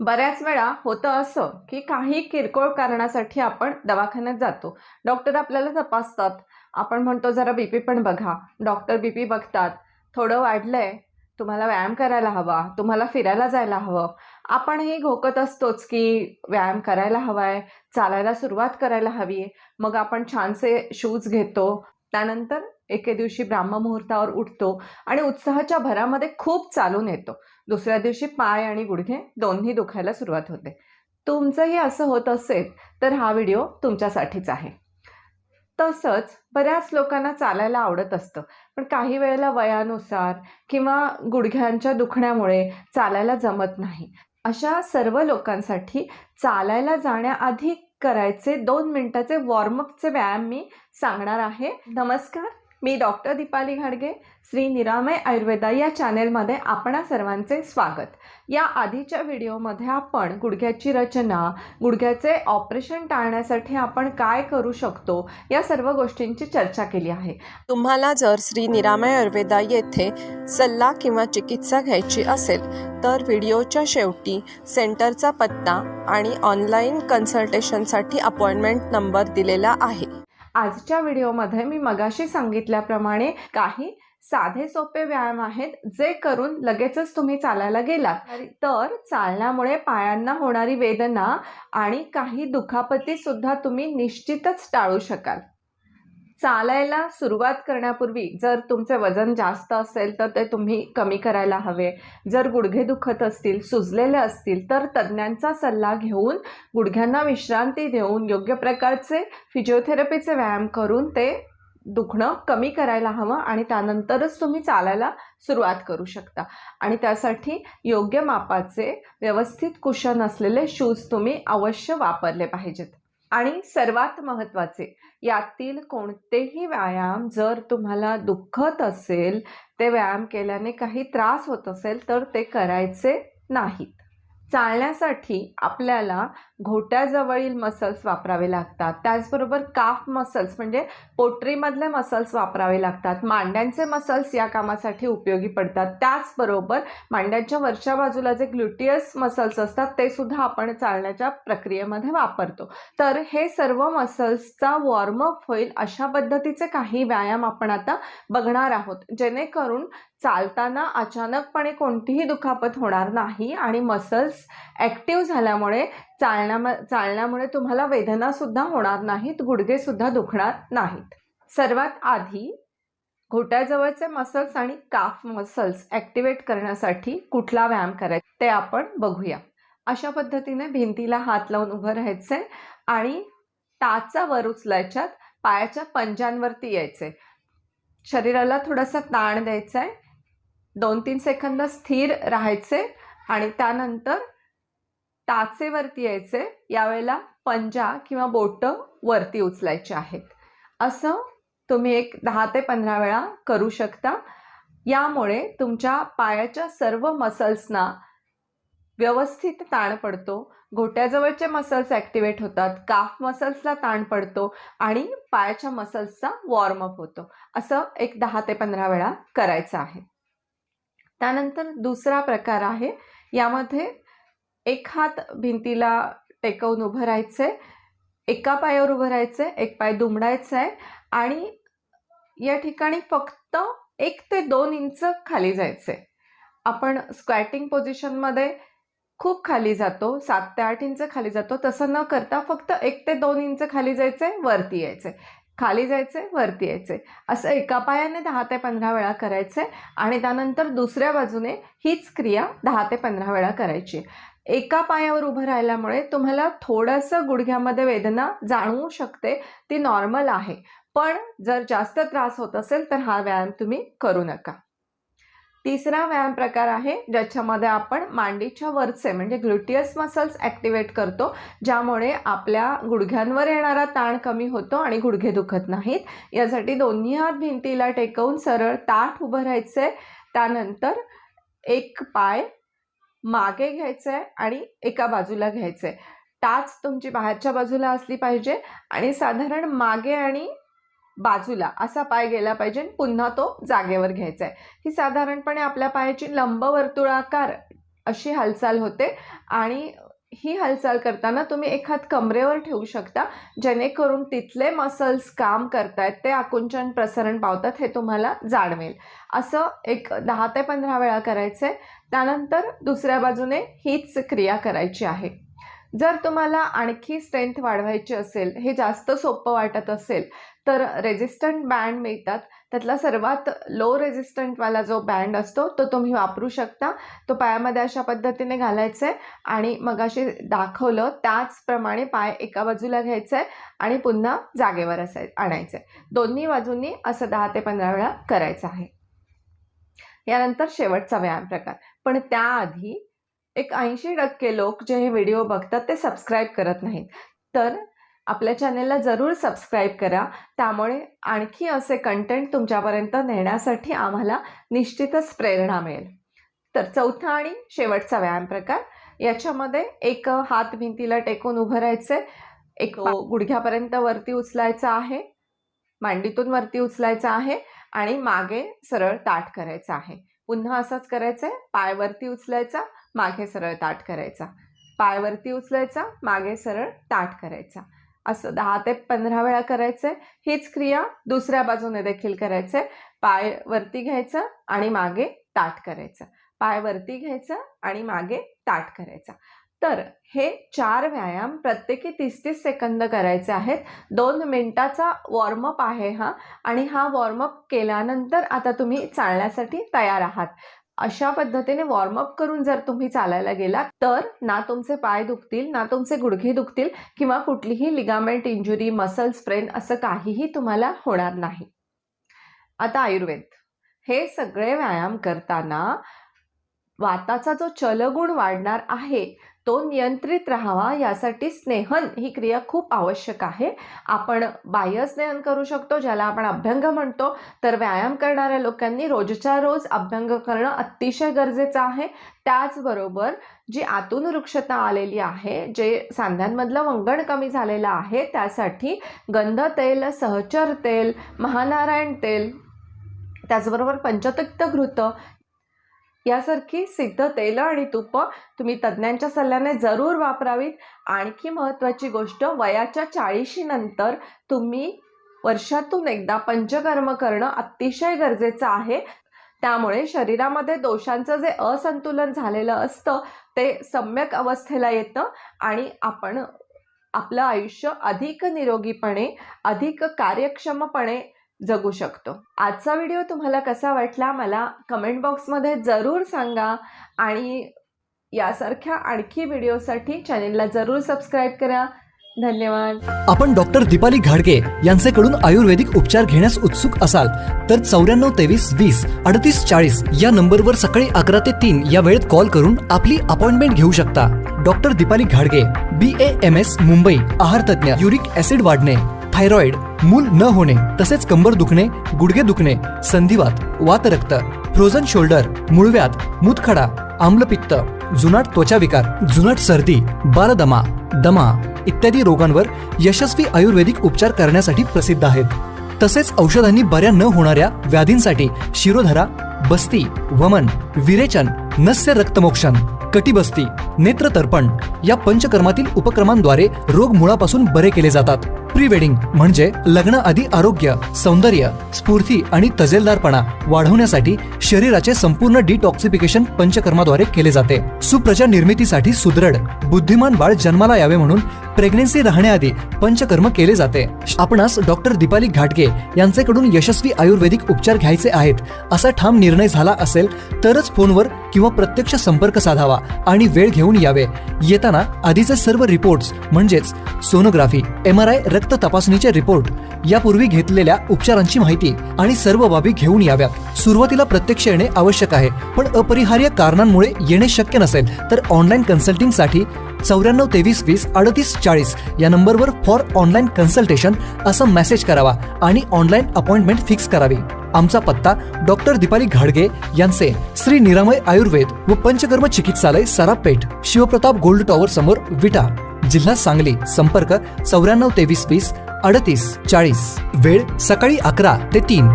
बऱ्याच वेळा होतं असं की काही किरकोळ कारणासाठी आपण दवाखान्यात जातो. डॉक्टर आपल्याला तपासतात. आपण म्हणतो जरा बी पी पण बघा. डॉक्टर बी पी बघतात. थोडं वाढलंय. तुम्हाला व्यायाम करायला हवा. तुम्हाला फिरायला जायला हवं. आपणही घोकत असतोच की व्यायाम करायला हवा आहे चालायला सुरुवात करायला हवी. आहे मग आपण छानसे शूज घेतो. त्यानंतर एके दिवशी ब्राह्ममुहूर्तावर उठतो आणि उत्साहाच्या भरामध्ये खूप चालून येतो. दुसऱ्या दिवशी पाय आणि गुडघे दोन्ही दुखायला सुरुवात होते. तुमचंही असं होत असेल तर हा व्हिडिओ तुमच्यासाठीच आहे. तसंच बऱ्याच लोकांना चालायला आवडत असतं पण काही वेळेला वयानुसार किंवा गुडघ्यांच्या दुखण्यामुळे चालायला जमत नाही. अशा सर्व लोकांसाठी चालायला जाण्याआधी करायचे दोन मिनिटाचे वॉर्मअपचे व्यायाम मी सांगणार आहे. नमस्कार. मी डॉक्टर दीपाली घाडगे श्री निरामय आयुर्वेदा या चॅनेलमध्ये आपणा सर्वांचे स्वागत. या आधीच्या व्हिडिओमध्ये आपण गुडघ्याची रचना गुडघ्याचे ऑपरेशन टाळण्यासाठी आपण काय करू शकतो या सर्व गोष्टींची चर्चा केली आहे. तुम्हाला जर श्री निरामय आयुर्वेदा येथे सल्ला किंवा चिकित्सा घ्यायची असेल तर व्हिडिओच्या शेवटी सेंटरचा पत्ता आणि ऑनलाईन कन्सल्टेशनसाठी अपॉइंटमेंट नंबर दिलेला आहे. आजच्या व्हिडिओमध्ये मी मगाशी सांगितल्याप्रमाणे काही साधे सोपे व्यायाम आहेत जे करून लगेचच तुम्ही चालायला गेलात. तर चालण्यामुळे पायांना होणारी वेदना आणि काही दुखापती सुद्धा तुम्ही निश्चितच टाळू शकाल. चालायला सुरुवात करण्यापूर्वी जर तुमचे वजन जास्त असेल तर ते तुम्ही कमी करायला हवे. जर गुडघे दुखत असतील सुजलेले असतील तर तज्ज्ञांचा सल्ला घेऊन गुडघ्यांना विश्रांती देऊन योग्य प्रकारचे फिजिओथेरपीचे व्यायाम करून ते दुखणं कमी करायला हवं आणि त्यानंतरच तुम्ही चालायला सुरुवात करू शकता. आणि त्यासाठी योग्य मापाचे व्यवस्थित कुशन असलेले शूज तुम्ही अवश्य वापरले पाहिजेत. आणि सर्वात महत्त्वाचे यातील कोणतेही व्यायाम जर तुम्हाला दुखत असेल ते व्यायाम केल्याने काही त्रास होत असेल तर ते करायचे नाहीत. चालण्यासाठी आपल्याला घोट्याजवळील मसल्स वापरावे लागतात. त्याचबरोबर काफ मसल्स म्हणजे पोटरीमधले मसल्स वापरावे लागतात. मांड्यांचे मसल्स या कामासाठी उपयोगी पडतात. त्याचबरोबर मांड्यांच्या वरच्या बाजूला जे ग्लुटियस मसल्स असतात ते सुद्धा आपण चालण्याच्या प्रक्रियेमध्ये वापरतो. तर हे सर्व मसल्सचा वॉर्मअप होईल अशा पद्धतीचे काही व्यायाम आपण आता बघणार आहोत. जेणेकरून चालताना अचानकपणे कोणतीही दुखापत होणार नाही आणि मसल्स ॲक्टिव्ह झाल्यामुळे चालण्या चालण्यामुळे तुम्हाला वेदनासुद्धा होणार नाहीत गुडघेसुद्धा दुखणार नाहीत. सर्वात आधी घोट्याजवळचे मसल्स आणि काफ मसल्स ॲक्टिवेट करण्यासाठी कुठला व्यायाम करायचा ते आपण बघूया. अशा पद्धतीने भिंतीला हात लावून उभं राहायचे आणि टाचा वर उचलायच्यात पायाच्या पंजांवरती यायचे. शरीराला थोडासा ताण द्यायचा आहे. दोन तीन सेकंद स्थिर राहायचे आणि त्यानंतर टाचेवरती यायचे. यावेळेला पंजा किंवा बोटं वरती उचलायचे आहेत. असं तुम्ही एक दहा ते पंधरा वेळा करू शकता. यामुळे तुमच्या पायाच्या सर्व मसल्सना व्यवस्थित ताण पडतो. घोट्याजवळचे मसल्स ॲक्टिवेट होतात. काफ मसल्सला ताण पडतो आणि पायाच्या मसल्सचा वॉर्मअप होतो. असं एक दहा ते पंधरा वेळा करायचं आहे. त्यानंतर दुसरा प्रकार आहे. यामध्ये एक हात भिंतीला टेकवून उभं राहायचं आहे एका पायावर उभं राहायचं आहे एक पाय दुमडायचा आहे आणि या ठिकाणी फक्त एक ते दोन इंच खाली जायचं आहे आपण स्क्वॅटिंग पोझिशनमध्ये खूप खाली जातो सात ते आठ इंच खाली जातो. तसं न करता फक्त एक ते दोन इंच खाली जायचं आहे वरती यायचं आहे खाली जायचं आहे वरती यायचं आहे असं एका पायाने दहा ते पंधरा वेळा करायचं आहे आणि त्यानंतर दुसऱ्या बाजूने हीच क्रिया दहा ते पंधरा वेळा करायची. एका पायावर उभं राहिल्यामुळे तुम्हाला थोडंसं गुडघ्यामध्ये वेदना जाणवू शकते. ती नॉर्मल आहे. पण जर जास्त त्रास होत असेल तर हा व्यायाम तुम्ही करू नका. तिसरा व्यायाम प्रकार आहे ज्याच्यामध्ये आपण मांडीच्या वरचे म्हणजे ग्लुटियस मसल्स ॲक्टिवेट करतो ज्यामुळे आपल्या गुडघ्यांवर येणारा ताण कमी होतो आणि गुडघे दुखत नाहीत. यासाठी दोन्ही हात भिंतीला टेकवून सरळ ताठ उभं राहायचं. आहे त्यानंतर एक पाय मागे घ्यायचं आहे आणि एका बाजूला घ्यायचं आहे टाच तुमची बाहेरच्या बाजूला असली पाहिजे आणि साधारण मागे आणि बाजूला असा पाय गेला पाहिजे आणि पुन्हा तो जागेवर घ्यायचा आहे ही साधारणपणे आपल्या पायाची लंबवर्तुळाकार अशी हालचाल होते आणि ही हालचाल करताना तुम्ही एखाद कमरेवर ठेवू शकता जेणेकरून तिथले मसल्स काम करतायत ते आकुंचन प्रसरण पावतात हे तुम्हाला जाणवेल. असं एक दहा ते पंधरा वेळा करायचं आहे त्यानंतर दुसऱ्या बाजूने हीच क्रिया करायची आहे. जर तुम्हाला आणखी स्ट्रेंथ वाढवायची असेल हे जास्त सोपं वाटत असेल तर रेजिस्टंट बँड मिळतात. त्यातला सर्वात लो रेझिस्टंटवाला जो बँड असतो तो तुम्ही वापरू शकता. तो पायामध्ये अशा पद्धतीने घालायचा आहे आणि मगाशी दाखवलं त्याचप्रमाणे पाय एका बाजूला घ्यायचा आहे आणि पुन्हा जागेवर असाय आणायचं आहे दोन्ही बाजूंनी असं दहा ते पंधरा वेळा करायचं आहे. यानंतर शेवटचा व्यायाम प्रकार. पण त्याआधी एक ऐंशी टक्के लोक जे हे व्हिडिओ बघतात ते सबस्क्राईब करत नाहीत. तर आपल्या चॅनेलला जरूर सबस्क्राईब करा. त्यामुळे आणखी असे कंटेंट तुमच्यापर्यंत नेण्यासाठी आम्हाला निश्चितच प्रेरणा मिळेल. तर चौथा आणि शेवटचा व्यायाम प्रकार. याच्यामध्ये एक हात भिंतीला टेकून उभं राहायचं आहे एक तो गुडघ्यापर्यंत वरती उचलायचा आहे. मांडीतून वरती उचलायचा आहे आणि मागे सरळ ताट करायचं आहे. पुन्हा असंच करायचं आहे पाय वरती उचलायचा मागे सरळ ताट करायचा. पाय वरती उचलायचा मागे सरळ ताट करायचा. असं दहा ते पंधरा वेळा करायचंय. हीच क्रिया दुसऱ्या बाजूने देखील करायचंय. पाय वरती घ्यायचं आणि मागे ताट करायचं. पाय वरती घ्यायचं आणि मागे ताट करायचा. तर हे चार व्यायाम प्रत्येकी तीस तीस सेकंद करायचे आहेत. दोन मिनटाचा वॉर्मअप आहे हा. आणि हा वॉर्मअप केल्यानंतर आता तुम्ही चालण्यासाठी तयार आहात. अशा पद्धतीने वॉर्मअप करून जर तुम्ही चालायला गेलात तर ना तुमचे पाय दुखतील ना तुमचे गुडघे दुखतील किंवा कुठलीही लिगामेंट इंजुरी मसल स्प्रेन असं काहीही तुम्हाला होणार नाही. आता आयुर्वेद. हे सगळे व्यायाम करताना वाताचा जो चलगुण वाढणार आहे तो नियंत्रित राहावा यासाठी स्नेहन ही क्रिया खूप आवश्यक आहे. आपण बाह्य स्नेहन करू शकतो ज्याला आपण अभ्यंग म्हणतो. तर व्यायाम करणाऱ्या लोकांनी रोजच्या रोज अभ्यंग करणं अतिशय गरजेचं आहे. त्याचबरोबर जी आतून वृक्षता आलेली आहे जे सांध्यांमधलं वंगण कमी झालेलं आहे त्यासाठी गंध तेल सहचर तेल महानारायण तेल त्याचबरोबर पंचतक्त घृत यासारखी सिद्ध तेलं आणि तुपं तुम्ही तज्ज्ञांच्या सल्ल्याने जरूर वापरावीत. आणखी महत्त्वाची गोष्ट वयाच्या चाळीशीनंतर तुम्ही वर्षातून एकदा पंचकर्म करणं अतिशय गरजेचं आहे. त्यामुळे शरीरामध्ये दोषांचं जे असंतुलन झालेलं असतं ते सम्यक अवस्थेला येतं आणि आपण आपलं आयुष्य अधिक निरोगीपणे अधिक कार्यक्षमपणे जगू शकतो. आजचा व्हिडिओ तुम्हाला कसा वाटला मला कमेंट बॉक्समध्ये जरूर सांगा आणि यासारख्या आणखी व्हिडिओसाठी चॅनेलला जरूर सबस्क्राईब करा. धन्यवाद. आपण डॉक्टर दीपाली घाडगे यांच्याकडून आयुर्वेदिक उपचार घेण्यास उत्सुक असाल तर चौऱ्याण्णव तेवीस वीस अडतीस चाळीस या नंबरवर सकाळी अकरा ते तीन या वेळेत कॉल करून आपली अपॉइंटमेंट घेऊ शकता. डॉक्टर दीपाली घाडगे B A M S Mumbai आहार तज्ज्ञ युरिक ऍसिड वाढणे. थायरॉइड मूल न होणे तसेच कंबर दुखणे गुडघे दुखणे संधिवात वातरक्त फ्रोझन शोल्डर मुळव्यात मूतखडा आम्लपित्त जुनाट त्वचा विकार जुनाट सर्दी बालदमा दमा इत्यादी रोगांवर यशस्वी आयुर्वेदिक उपचार करण्यासाठी प्रसिद्ध आहेत. तसेच औषधांनी बऱ्या न होणाऱ्या व्याधींसाठी शिरोधरा बस्ती वमन विरेचन नस्य रक्तमोक्षण कटिबस्ती नेत्रतर्पण या पंचकर्मातील उपक्रमांद्वारे रोग मुळापासून बरे केले जातात. प्री वेडिंग म्हणजे लग्न आधी आरोग्य सौंदर्य स्फूर्ती आणि तजेलदारपणा वाढवण्यासाठी शरीराचे संपूर्ण डिटॉक्सिफिकेशन पंचकर्माद्वारे केले जाते. सुप्रजा निर्मितीसाठी सुदृढ बुद्धिमान बाळ जन्माला यावे म्हणून प्रेग्नेन्सी राहण्याआधी पंचकर्म केले जाते. आपणास डॉक्टर दीपाली घाटगे यांचेकडून यशस्वी आयुर्वेदिक उपचार घ्यायचे आहेत असा ठाम निर्णय झाला असेल तरच फोनवर किंवा प्रत्यक्ष संपर्क साधावा आणि वेळ घेऊन यावे. येताना आधीचे सर्व रिपोर्ट्स म्हणजेच सोनोग्राफी एम आर आय रक्त तपासणीचे रिपोर्ट यापूर्वी घेतलेल्या उपचारांची माहिती आणि सर्व बाबी घेऊन याव्यात. सुरुवातीला प्रत्यक्ष येणे आवश्यक आहे पण अपरिहार्य कारणांमुळे येणे शक्य नसेल तर ऑनलाईन कन्सल्टिंगसाठी चौऱ्याण्णव तेवीस वीस अडतीस चाळीस या नंबरवर फॉर ऑनलाईन कन्सल्टेशन असं मेसेज करावा आणि ऑनलाईन अपॉइंटमेंट फिक्स करावी. आमचा पत्ता डॉक्टर दीपाली घाडगे यांचे श्री निरामय आयुर्वेद व पंचकर्म चिकित्सालय सरापेठ शिवप्रताप गोल्ड टॉवर समोर विटा. जिल्हा सांगली संपर्क चौऱ्याण्णव तेवीस वीस अडतीस चाळीस. वेळ सकाळी अकरा ते तीन.